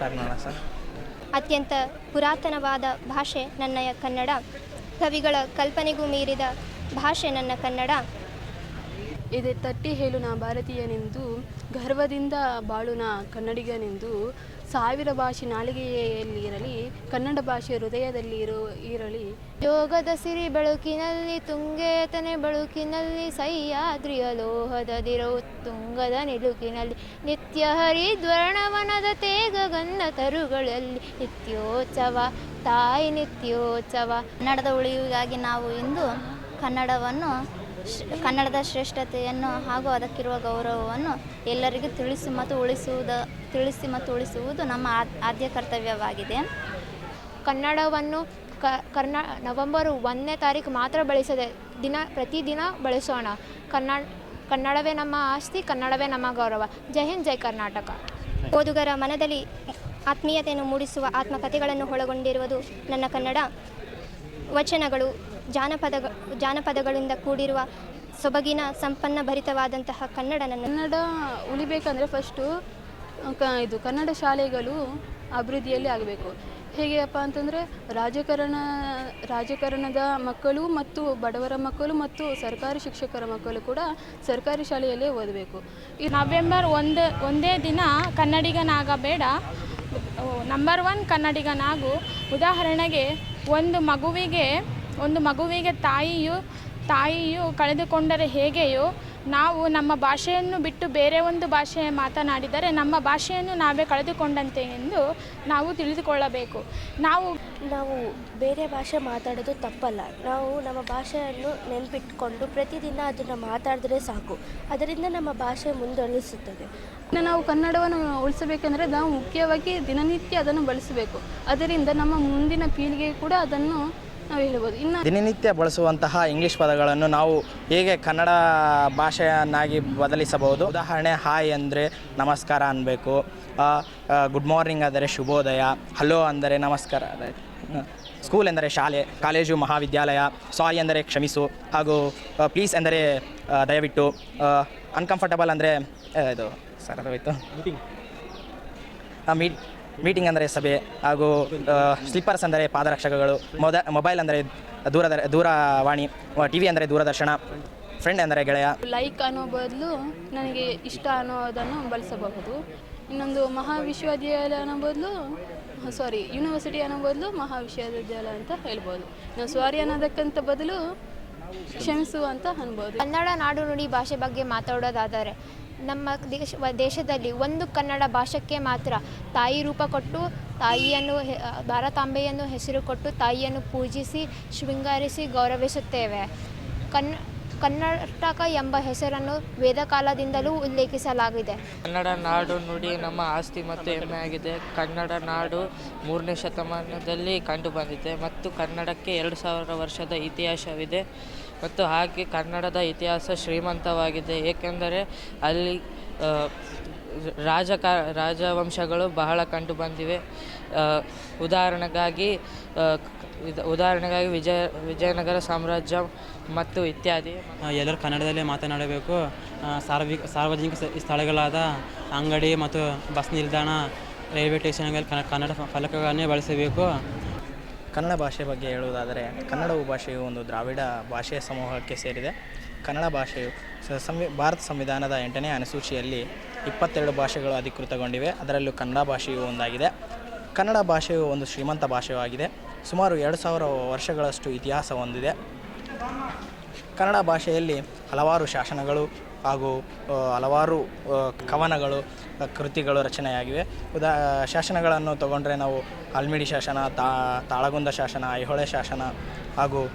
Start ಮಾಡೋಣ sir ಅತ್ಯಂತ ಪುರಾತನವಾದ ಭಾಷೆ ನನ್ನ ಕನ್ನಡ. ಕವಿಗಳ ಕಲ್ಪನೆಗೂ ಮೀರಿದ ಭಾಷೆ ನನ್ನ ಕನ್ನಡ. ಇದೆ ತಟ್ಟಿ ಹೇಳು ನಾ ಭಾರತೀಯನೆಂದು ಗರ್ವದಿಂದ ಬಾಳು ನಾ ಕನ್ನಡಿಗನೆಂದು ಸಾವಿರ ಭಾಷೆ ನಾಲಿಗೆಯಲ್ಲಿ ಇರಲಿ ಕನ್ನಡ ಭಾಷೆ ಹೃದಯದಲ್ಲಿ ಇರೋ, ಇರಲಿ. ಯೋಗದ ಸಿರಿ ಬೆಳಕಿನಲ್ಲಿ, ತುಂಗೇತನೆ ಬೆಳಕಿನಲ್ಲಿ ಸಹ್ಯಾದ್ರಿಯ ಲೋಹದ ದಿರವು ತುಂಗದ ನಿಲುಕಿನಲ್ಲಿ, ನಿತ್ಯ ಹರಿದ್ವರ್ಣವನದ ತೇಗ ಗಂಧ ತರುಗಳಲ್ಲಿ, ನಿತ್ಯೋತ್ಸವ, ತಾಯಿ ನಿತ್ಯೋತ್ಸವ. ಕನ್ನಡದ ಉಳಿವಿಗಾಗಿ ನಾವು ಇಂದು ಕನ್ನಡವನ್ನು ಕನ್ನಡದ ಶ್ರೇಷ್ಠತೆಯನ್ನು ಹಾಗೂ ಅದಕ್ಕಿರುವ ಗೌರವವನ್ನು ಎಲ್ಲರಿಗೂ ತಿಳಿಸಿ ಮತ್ತು ಉಳಿಸುವುದ, ತಿಳಿಸಿ ಮತ್ತು ಉಳಿಸುವುದು ನಮ್ಮ ಆದ್ಯ ಕರ್ತವ್ಯವಾಗಿದೆ. ಕನ್ನಡವನ್ನು ಕ, ಕರ್ನಾ, ನವೆಂಬರ್ ಒಂದನೇ ತಾರೀಕು ಮಾತ್ರ ಬಳಸದೆ ದಿನ, ಪ್ರತಿದಿನ ಬಳಸೋಣ. ಕನ್ನಡ, ಕನ್ನಡವೇ ನಮ್ಮ ಆಸ್ತಿ, ಕನ್ನಡವೇ ನಮ್ಮ ಗೌರವ. ಜೈ ಹಿಂದ್, ಜೈ ಕರ್ನಾಟಕ. ಓದುಗರ ಮನದಲ್ಲಿ ಆತ್ಮೀಯತೆಯನ್ನು ಮೂಡಿಸುವ ಆತ್ಮಕಥೆಗಳನ್ನು ಒಳಗೊಂಡಿರುವುದು ನನ್ನ ಕನ್ನಡ. ವಚನಗಳು ಜಾನಪದ, ಜಾನಪದಗಳಿಂದ ಕೂಡಿರುವ ಸೊಬಗಿನ ಸಂಪನ್ನ ಭರಿತವಾದಂತಹ ಕನ್ನಡ ನನ್ನ ಕನ್ನಡ ಉಳಿಬೇಕಂದ್ರೆ ಫಸ್ಟು ಕ, ಇದು ಕನ್ನಡ ಶಾಲೆಗಳು ಅಭಿವೃದ್ಧಿಯಲ್ಲಿ ಆಗಬೇಕು. ಹೇಗೆಯಪ್ಪ ಅಂತಂದರೆ ರಾಜಕಾರಣ, ರಾಜಕಾರಣದ ಮಕ್ಕಳು ಮತ್ತು ಬಡವರ ಮಕ್ಕಳು ಮತ್ತು ಸರ್ಕಾರಿ ಶಿಕ್ಷಕರ ಮಕ್ಕಳು ಕೂಡ ಸರ್ಕಾರಿ ಶಾಲೆಯಲ್ಲೇ ಓದಬೇಕು. ಈ ನವೆಂಬರ್ ಒಂದು, ಒಂದೇ ದಿನ ಕನ್ನಡಿಗನಾಗಬೇಡ. Number one ಕನ್ನಡಿಗನಾಗು. ಉದಾಹರಣೆಗೆ ಒಂದು ಮಗುವಿಗೆ ಒಂದು ಮಗುವಿಗೆ ತಾಯಿಯು ತಾಯಿಯು ಕಳೆದುಕೊಂಡರೆ ಹೇಗೆಯೋ ನಾವು ನಮ್ಮ ಭಾಷೆಯನ್ನು ಬಿಟ್ಟು ಬೇರೆ ಒಂದು ಭಾಷೆ ಮಾತನಾಡಿದರೆ ನಮ್ಮ ಭಾಷೆಯನ್ನು ನಾವೇ ಕಳೆದುಕೊಂಡಂತೆ ಎಂದು ನಾವು ತಿಳಿದುಕೊಳ್ಳಬೇಕು. ನಾವು ನಾವು ಬೇರೆ ಭಾಷೆ ಮಾತಾಡೋದು ತಪ್ಪಲ್ಲ. ನಾವು ನಮ್ಮ ಭಾಷೆಯನ್ನು ನೆನಪಿಟ್ಕೊಂಡು ಪ್ರತಿದಿನ ಅದನ್ನು ಮಾತಾಡಿದ್ರೆ ಸಾಕು. ಅದರಿಂದ ನಮ್ಮ ಭಾಷೆ ಮುಂದುವರಿಸುತ್ತದೆ. ನಾವು ಕನ್ನಡವನ್ನು ಉಳಿಸಬೇಕೆಂದರೆ ನಾವು ಮುಖ್ಯವಾಗಿ ದಿನನಿತ್ಯ ಅದನ್ನು ಬಳಸಬೇಕು. ಅದರಿಂದ ನಮ್ಮ ಮುಂದಿನ ಪೀಳಿಗೆ ಕೂಡ ಅದನ್ನು ನಾವು ಹೇಳ್ಬೋದು. ಇನ್ನು ದಿನನಿತ್ಯ ಬಳಸುವಂತಹ ಇಂಗ್ಲಿಷ್ ಪದಗಳನ್ನು ನಾವು ಹೇಗೆ ಕನ್ನಡ ಭಾಷೆಯನ್ನಾಗಿ ಬದಲಿಸಬಹುದು? ಉದಾಹರಣೆ ಹಾಯ್ ಅಂದರೆ ನಮಸ್ಕಾರ ಅನ್ನಬೇಕು ಗುಡ್ ಮಾರ್ನಿಂಗ್ ಅಂದರೆ ಶುಭೋದಯ. ಹಲೋ ಅಂದರೆ ನಮಸ್ಕಾರ. ಸ್ಕೂಲ್ ಎಂದರೆ ಶಾಲೆ. ಕಾಲೇಜು ಮಹಾವಿದ್ಯಾಲಯ. ಸಾರಿ ಎಂದರೆ ಕ್ಷಮಿಸು. ಹಾಗೂ ಪ್ಲೀಸ್ ಎಂದರೆ ದಯವಿಟ್ಟು. ಅನ್ಕಂಫರ್ಟಬಲ್ ಅಂದರೆ ಇದು ಸರ್ ಅದು ಮೀಟಿಂಗ್ ಮೀಟ್ ಮೀಟಿಂಗ್ ಅಂದರೆ ಸಭೆ ಹಾಗೂ ಸ್ಲಿಪ್ಪರ್ಸ್ ಅಂದರೆ ಪಾದರಕ್ಷಕಗಳು ಮೊದ ಮೊಬೈಲ್ ಅಂದರೆ ದೂರದ ದೂರವಾಣಿ ಟಿ ವಿ ಅಂದರೆ ದೂರದರ್ಶನ ಫ್ರೆಂಡ್ ಅಂದರೆ ಗೆಳೆಯ. ಲೈಕ್ ಅನ್ನೋ ಬದಲು ನನಗೆ ಇಷ್ಟ ಅನ್ನೋದನ್ನು ಬಳಸಬಹುದು. ಇನ್ನೊಂದು ಮಹಾವಿಶ್ವವಿದ್ಯಾಲಯ ಅನ್ನೋ ಬದಲು ಸಾರಿ ಯೂನಿವರ್ಸಿಟಿ ಅನ್ನೋ ಬದಲು ಮಹಾವಿಶ್ವವಿದ್ಯಾಲಯ ಅಂತ ಹೇಳ್ಬೋದು. ನಾವು ಸಾರಿ ಅನ್ನೋದಕ್ಕಂತ ಬದಲು ಕ್ಷಮಿಸು ಅಂತ ಅನ್ಬೋದು. ಕನ್ನಡ ನಾಡು ನುಡಿ ಭಾಷೆ ಬಗ್ಗೆ ಮಾತಾಡೋದಾದರೆ ನಮ್ಮ ದೇಶ ದೇಶದಲ್ಲಿ ಒಂದು ಕನ್ನಡ ಭಾಷೆಗೆ ಮಾತ್ರ ತಾಯಿ ರೂಪ ಕೊಟ್ಟು, ತಾಯಿಯನ್ನು ಭಾರತಾಂಬೆಯನ್ನು ಹೆಸರು ಕೊಟ್ಟು ತಾಯಿಯನ್ನು ಪೂಜಿಸಿ, ಶೃಂಗರಿಸಿ ಗೌರವಿಸುತ್ತೇವೆ. ಕನ್ನ ಕರ್ನಾಟಕ ಎಂಬ ಹೆಸರನ್ನು ವೇದಕಾಲದಿಂದಲೂ ಉಲ್ಲೇಖಿಸಲಾಗಿದೆ. ಕನ್ನಡ ನಾಡು ನುಡಿ ನಮ್ಮ ಆಸ್ತಿ ಮತ್ತು ಹೆಮ್ಮೆಯಾಗಿದೆ ಕನ್ನಡ ನಾಡು ಮೂರನೇ ಶತಮಾನದಲ್ಲಿ ಕಂಡುಬಂದಿದೆ ಮತ್ತು ಕನ್ನಡಕ್ಕೆ ಎರಡು ಸಾವಿರ ವರ್ಷದ ಇತಿಹಾಸವಿದೆ ಮತ್ತು ಹಾಗೆ ಕನ್ನಡದ ಇತಿಹಾಸ ಶ್ರೀಮಂತವಾಗಿದೆ. ಏಕೆಂದರೆ ಅಲ್ಲಿ ರಾಜಕ ರಾಜವಂಶಗಳು ಬಹಳ ಕಂಡು ಬಂದಿವೆ. ಉದಾಹರಣೆಗಾಗಿ ಇದು- ಉದಾಹರಣೆಗಾಗಿ ವಿಜಯ ವಿಜಯನಗರ ಸಾಮ್ರಾಜ್ಯ ಮತ್ತು ಇತ್ಯಾದಿ. ಎಲ್ಲರೂ ಕನ್ನಡದಲ್ಲೇ ಮಾತನಾಡಬೇಕು. ಸಾರ್ವಿಕ ಸಾರ್ವಜನಿಕ ಸಾರ್ವಜನಿಕ ಸ್ಥಳಗಳಾದ ಅಂಗಡಿ ಮತ್ತು ಬಸ್ ನಿಲ್ದಾಣ ರೈಲ್ವೆ ಸ್ಟೇಷನ್ಗಳಲ್ಲಿ ಕನ್ನಡ ಕನ್ನಡ ಫಲಕಗಳನ್ನೇ ಬಳಸಬೇಕು. ಕನ್ನಡ ಭಾಷೆ ಬಗ್ಗೆ ಹೇಳುವುದಾದರೆ ಕನ್ನಡ ಭಾಷೆಯು ಒಂದು ದ್ರಾವಿಡ ಭಾಷೆಯ ಸಮೂಹಕ್ಕೆ ಸೇರಿದೆ. ಕನ್ನಡ ಭಾಷೆಯು ಸ- ಸಂವಿ ಭಾರತ ಸಂವಿಧಾನದ ಎಂಟನೇ ಅನುಸೂಚಿಯಲ್ಲಿ ಇಪ್ಪತ್ತೆರಡು ಭಾಷೆಗಳು ಅಧಿಕೃತಗೊಂಡಿವೆ. ಅದರಲ್ಲೂ ಕನ್ನಡ ಭಾಷೆಯು ಒಂದಾಗಿದೆ. ಕನ್ನಡ ಭಾಷೆಯು ಒಂದು ಶ್ರೀಮಂತ ಭಾಷೆಯಾಗಿದೆ. ಸುಮಾರು ಎರಡು ಸಾವಿರ ವರ್ಷಗಳಷ್ಟು ಇತಿಹಾಸ ಹೊಂದಿದೆ. ಕನ್ನಡ ಭಾಷೆಯಲ್ಲಿ ಹಲವಾರು ಶಾಸನಗಳು ಹಾಗೂ ಹಲವಾರು ಕವನಗಳು ಕೃತಿಗಳು ರಚನೆಯಾಗಿವೆ. ಉದಾ, ಶಾಸನಗಳನ್ನು ತಗೊಂಡ್ರೆ ನಾವು ಅಲ್ಮಿಡಿ ಶಾಸನ ತಾಳಗುಂದ ಶಾಸನ, ಐಹೊಳೆ ಶಾಸನ ಹಾಗೂ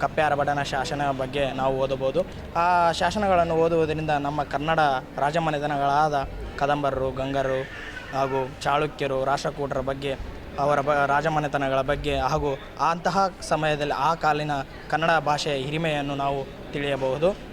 ಕಪ್ಪೆ ಶಾಸನ ಬಗ್ಗೆ ನಾವು ಓದಬಹುದು. ಆ ಶಾಸನಗಳನ್ನು ಓದುವುದರಿಂದ ನಮ್ಮ ಕನ್ನಡ ರಾಜಮನೆತನಗಳಾದ ಕದಂಬರರು ಗಂಗರು ಹಾಗೂ ಚಾಳುಕ್ಯರು, ರಾಷ್ಟ್ರಕೂಟರ ಬಗ್ಗೆ, ಅವರ ಬ, ರಾಜಮನೆತನಗಳ ಬಗ್ಗೆ ಹಾಗೂ ಅಂತಹ ಸಮಯದಲ್ಲಿ ಆ ಕಾಲಿನ ಕನ್ನಡ ಭಾಷೆಯ ಹಿರಿಮೆಯನ್ನು ನಾವು ತಿಳಿಯಬಹುದು.